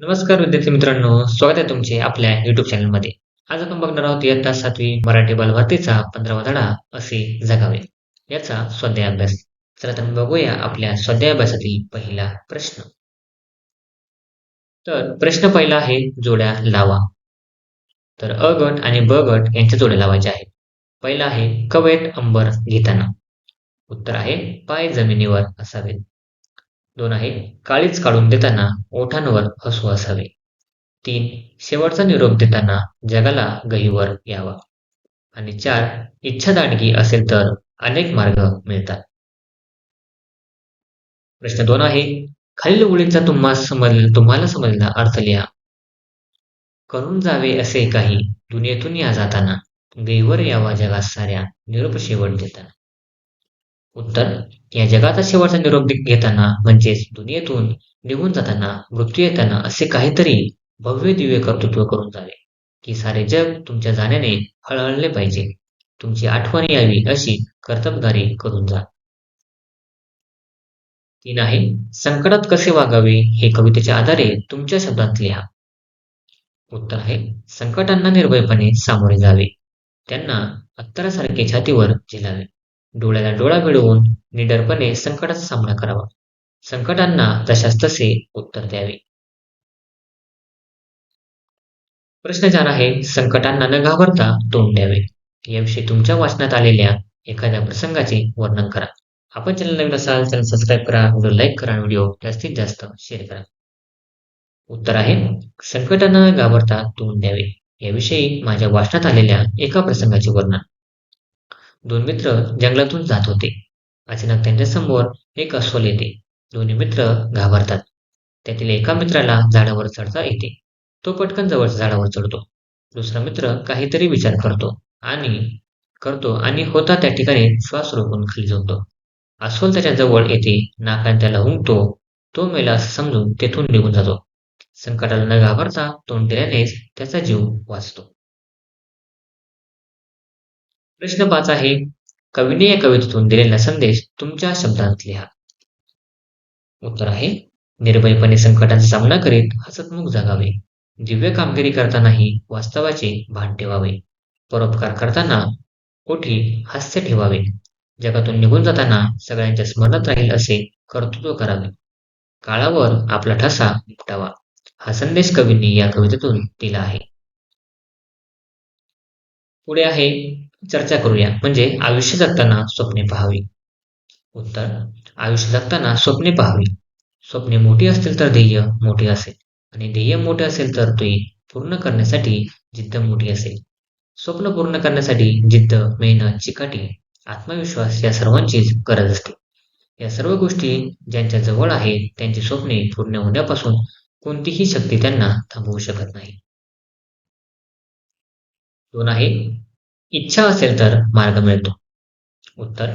नमस्कार विद्यार्थी मित्रांनो स्वागत आहे तुमचे आपल्या युट्यूब चॅनलमध्ये आज आपण बघणार आहोत इयत्ता सातवी मराठी बालभारतीचा पंधरावा धडा असे जगावे. याचा स्वाध्याय अभ्यास चला तर बघूया आपल्या स्वाध्याय अभ्यासातील पहिला प्रश्न. तर प्रश्न पहिला आहे जोड्या लावा. तर अ गट आणि ब गट यांच्या जोड्या लावायच्या आहेत. पहिला आहे कवेत अंबर घेताना. उत्तर आहे पाय जमिनीवर असावेत. दोन आहे काळीच काढून देताना ओठांवर हसू असावे. तीन शेवटचा निरोप देताना जगाला गहीवर यावा. आणि चार इच्छा दांडगी असेल तर अनेक मार्ग मिळतात. प्रश्न दोन आहे खालील ओळींचा तुम्हा समज तुम्हाला समजला अर्थ लिहा. करून जावे असे काही दुनियेतून या जाताना गहीवर यावा जगात साऱ्या निरोप शेवट देताना. उत्तर या जगाचा शेवटचा निरोप घेताना म्हणजेच दुनियेतून निघून जाताना मृत्यू येताना असे काहीतरी भव्य दिव्य कर्तृत्व करून जावे. की सारे जग तुमच्या जाण्याने हळहळले पाहिजे. तुमची आठवण यावी अशी कर्तबगारी करून जा. तीन आहे संकटात कसे वागावे हे कवितेच्या आधारे तुमच्या शब्दात लिहा. उत्तर आहे संकटांना निर्भयपणे सामोरे जावे. त्यांना अत्तरासारखे छातीवर झेलावे. डोळ्याला डोळा भिडवून निडरपणे संकटाचा सामना करावा. संकटांना जशास तसे उत्तर द्यावे. प्रश्न चार आहे संकटांना न घाबरता तोंड द्यावे. याविषयी तुमच्या वाचनात आलेल्या एखाद्या प्रसंगाचे वर्णन करा. आपण चॅनल नवीन असाल चॅनल सबस्क्राईब करा व्हिडिओ लाईक करा व्हिडिओ जास्तीत जास्त शेअर करा. उत्तर आहे संकटांना घाबरता तोंड द्यावे. याविषयी माझ्या वाचनात आलेल्या एका प्रसंगाचे वर्णन. दोन मित्र जंगलातून जात होते. अचानक त्यांच्यासमोर एक अस्वल येते. दोन्ही मित्र घाबरतात. त्यातील एका मित्राला झाडावर चढता येते. तो पटकन जवळच्या झाडावर चढतो. दुसरा मित्र काहीतरी विचार करतो आणि करतो आणि होता त्या ठिकाणी श्वास रोखून खाली झोपतो अस्वल त्याच्याजवळ येते नाकाने त्याला हुंकतो. तो मेला असं समजून तेथून निघून जातो. संकटाला न घाबरता तोंड दिल्यानेच त्याचा जीव वाचतो. प्रश्न पाच आहे. कवीने या कवितेतून दिलेला संदेश तुमच्या शब्दांत लिहा. उत्तर आहे निर्भयपणे संकटांचा सामना करीत हसतमुख जगावे. दिव्य कामगिरी करतानाही वास्तवाचे भान ठेवावे. परोपकार करताना कोठी हास्य ठेवावे. जगातून निघून जाताना सगळ्यांच्या स्मरणात राहील असे कर्तृत्व करावे. काळावर आपला ठसा उपटावा हा संदेश कवींनी या कवितेतून दिला आहे. पुढे आहे चर्चा करूया. म्हणजे आयुष्य जगताना स्वप्ने पाहावी. उत्तर आयुष्य जगताना स्वप्ने पाहावी. स्वप्ने मोठी असतील तर ध्येय मोठे असेल. आणि ध्येय मोठे असेल तर ते पूर्ण करण्यासाठी जिद्द मोठी असेल. स्वप्न पूर्ण करण्यासाठी जिद्द मेहनत चिकाटी आत्मविश्वास या सर्वांचीच गरज असते. या सर्व गोष्टी ज्यांच्या जवळ आहेत त्यांची स्वप्ने पूर्ण होण्यापासून कोणतीही शक्ती त्यांना थांबवू शकत नाही. दोन आहे इच्छा असेल तर मार्ग मिळतो. उत्तर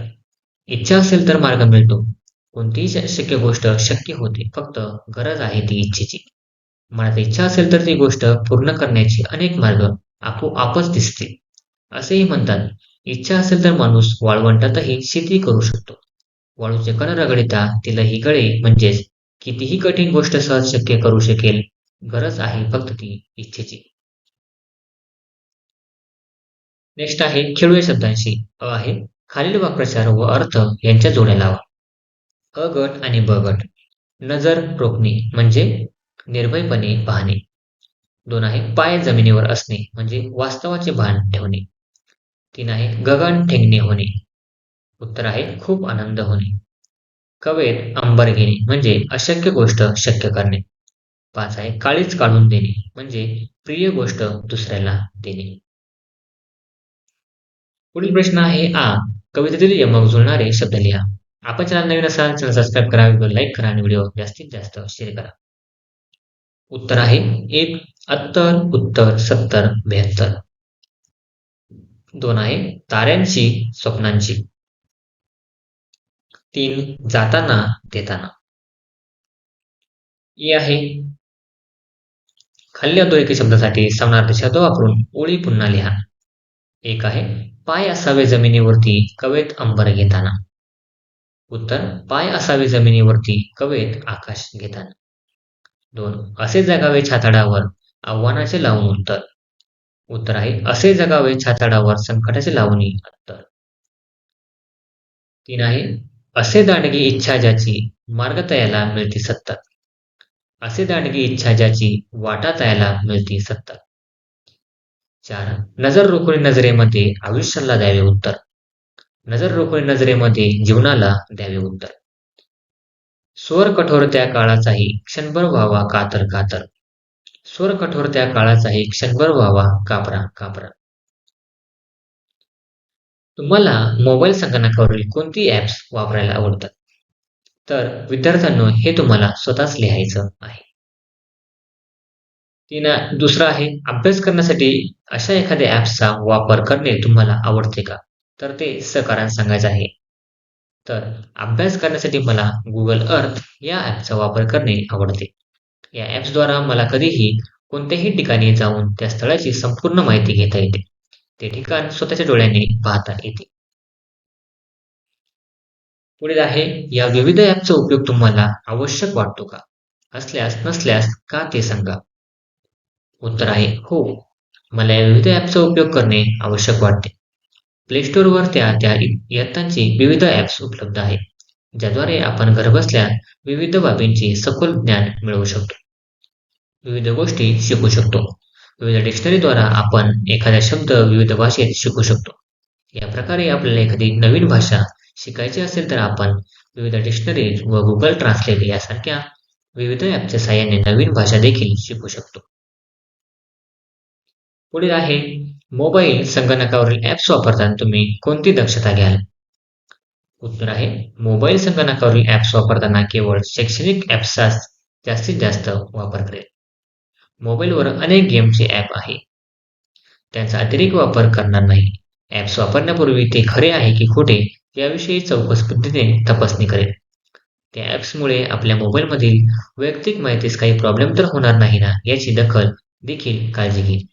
इच्छा असेल तर मार्ग मिळतो. कोणतीही शक्य गोष्ट शक्य होते फक्त गरज आहे ती इच्छेची. मनात इच्छा असेल तर ती गोष्ट पूर्ण करण्याचे अनेक मार्ग आपोआपच दिसतील. असेही म्हणतात इच्छा असेल तर माणूस वाळवंटातही शेती करू शकतो. वाळूचे कण रगडिता तिलाही गळे म्हणजेच कितीही कठीण गोष्ट सहज शक्य करू शकेल गरज आहे फक्त ती इच्छेची. नेक्स्ट आहे खेळूय शब्दांशी. अ आहे खालील वाक्प्रचार व अर्थ यांच्या जोड्या लावा. अ गट आणि ब गट. नजर रोखणे म्हणजे निर्भयपणे पाहणे. दोन आहे पाय जमिनीवर असणे म्हणजे वास्तवाचे भान ठेवणे. तीन आहे गगन ठेंगणे होणे. उत्तर आहे खूप आनंद होणे. कवेत अंबर घेणे म्हणजे अशक्य गोष्ट शक्य करणे. पाच आहे काळीच काढून देणे म्हणजे प्रिय गोष्ट दुसऱ्याला देणे. पुढील प्रश्न आहे आ. कवितेतील यमक जुळणारे शब्द लिहा. आपण चॅनल नवीन असाल चॅनल सबस्क्राईब करा व्हिडिओ लाईक करा आणि व्हिडिओ जास्तीत जास्त शेअर करा. उत्तर आहे एक अत्तर उत्तर सत्तर बेहत्तर दोन आहे ताऱ्यांची स्वप्नांची. तीन जाताना देताना. ई आहे खाली अधोरेखित शब्दासाठी समानार्थी शब्द वापरून ओळी पुन्हा लिहा. एक आहे पाय असावे जमिनीवरती कवेत अंबर घेताना. उत्तर पाय असावे जमिनीवरती कवेत आकाश घेताना. दोन असे जगावे छाताडावर आव्हानाचे लावून उत्तर. उत्तर आहे असे जगावे छाताडावर संकटाचे लावणी उत्तर. तीन आहे असे दांडगी इच्छा ज्याची मार्ग तयाला मिळती सत्ता. असे दांडगी इच्छा ज्याची वाटा तयाला मिळती सत्ता. चार नजर रोखून नजरेमध्ये आयुष्याला द्यावे उत्तर. नजर रोखून नजरेमध्ये जीवनाला द्यावे उत्तर. स्वर कठोर त्या काळाचाही क्षणभर व्हावा कातर कातर. स्वर कठोर त्या काळाचाही क्षणभर व्हावा कापरा कापरा. तुम्हाला मोबाईल संगणकावरील कोणती ॲप्स वापरायला आवडतात? तर विद्यार्थ्यांनो हे तुम्हाला स्वतःच लिहायचं आहे. तीन दुसरं आहे अभ्यास करण्यासाठी अशा एखाद्या ॲप्सचा वापर करणे तुम्हाला आवडते का? तर ते सहकारान सांगायचं आहे. तर अभ्यास करण्यासाठी मला गुगल अर्थ या ॲपचा वापर करणे आवडते. या ॲप्सद्वारा मला कधीही कोणत्याही ठिकाणी जाऊन त्या स्थळाची संपूर्ण माहिती घेता येते. ते ठिकाण स्वतःच्या डोळ्याने पाहता येते. पुढे आहे या विविध ॲपचा उपयोग तुम्हाला आवश्यक वाटतो का? असल्यास नसल्यास का ते सांगा? उत्तर आहे. हो. मला या विविध ॲप्सचा उपयोग करणे आवश्यक वाटते. प्ले स्टोअरवर त्या त्या इयत्तांची विविध ॲप्स उपलब्ध आहेत ज्याद्वारे आपण घरबसल्या विविध बाबींची सखोल ज्ञान मिळवू शकतो. विविध गोष्टी शिकू शकतो. विविध डिक्शनरीद्वारा आपण एखादा शब्द विविध भाषेत शिकू शकतो. या प्रकारे आपल्याला एखादी नवीन भाषा शिकायची असेल तर आपण विविध डिक्शनरीज व गुगल ट्रान्सलेट यासारख्या विविध ॲपच्या साह्याने नवीन भाषा देखील शिकू शकतो. पुढील आहे मोबाईल संगणकावरील ॲप्स वापरताना तुम्ही कोणती दक्षता घ्याल? उत्तर आहे मोबाईल संगणकावरील ॲप्स वापरताना केवळ शैक्षणिक ऍप्सचा जास्तीत जास्त वापर करेल. मोबाईलवर अनेक गेमचे ॲप आहे. त्यांचा अतिरिक्त वापर करणार नाही. ॲप्स वापरण्यापूर्वी ते खरे आहे की खोटे याविषयी चौकस पद्धतीने तपासणी करेल. त्या ॲप्समुळे आपल्या मोबाईलमधील वैयक्तिक माहितीस काही प्रॉब्लेम तर होणार नाही ना याची दखल देखील काळजी घेईल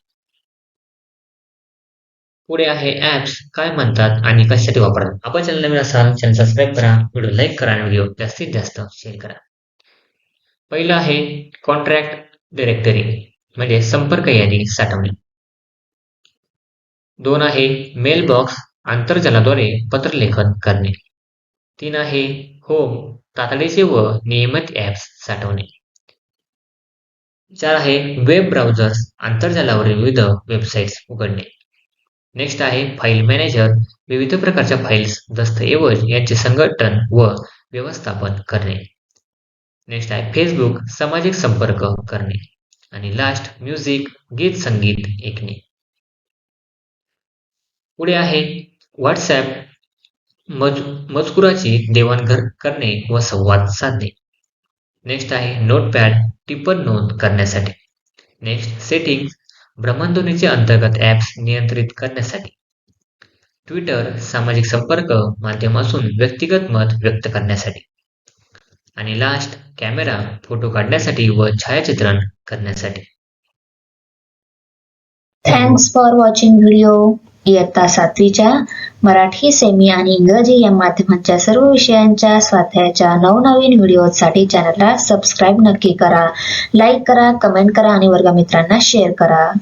पुढे आहे ॲप्स काय म्हणतात आणि कशासाठी वापरतात? आपण चॅनल नवीन असाल चॅनल सबस्क्राईब करा व्हिडिओ लाईक करा आणि व्हिडिओ जास्तीत जास्त शेअर करा. पहिलं आहे कॉन्ट्रॅक्ट डिरेक्टरी म्हणजे संपर्क यादी साठवणे. दोन आहे मेल बॉक्स आंतरजालाद्वारे पत्रलेखन करणे. तीन आहे होम तातडीचे व नियमित ॲप्स साठवणे. चार आहे वेब ब्राउझर्स आंतरजालावरील विविध वेबसाईट्स उघडणे. नेक्स्ट आहे फाईल मॅनेजर विविध प्रकारच्या फाईल्स दस्तऐवज यांचे संघटन व व्यवस्थापन करणे. नेक्स्ट आहे फेसबुक सामाजिक संपर्क करणे. आणि लास्ट म्युझिक गीत संगीत ऐकणे. पुढे आहे व्हॉट्सॲप मज मजकुराची देवाणघर करणे व संवाद साधणे. नेक्स्ट आहे नोटपॅड टिप्पण नोंद करण्यासाठी. नेक्स्ट सेटिंग भ्रमणध्वनीचे अंतर्गत ॲप्स नियंत्रित करण्यासाठी. ट्विटर सामाजिक संपर्क माध्यम असून व्यक्तिगत मत व्यक्त करण्यासाठी. आणि लास्ट कॅमेरा फोटो काढण्यासाठी व छायाचित्रण करण्यासाठी. थँक्स फॉर वॉचिंग व्हिडिओ इयत्ता सातवीच्या मराठी सेमी आणि इंग्रजी या माध्यमांच्या सर्व विषयांच्या स्वाध्यायाच्या नवनवीन व्हिडिओसाठी चॅनलला सबस्क्राईब नक्की करा. लाईक करा कमेंट करा आणि वर्गमित्रांना शेअर करा.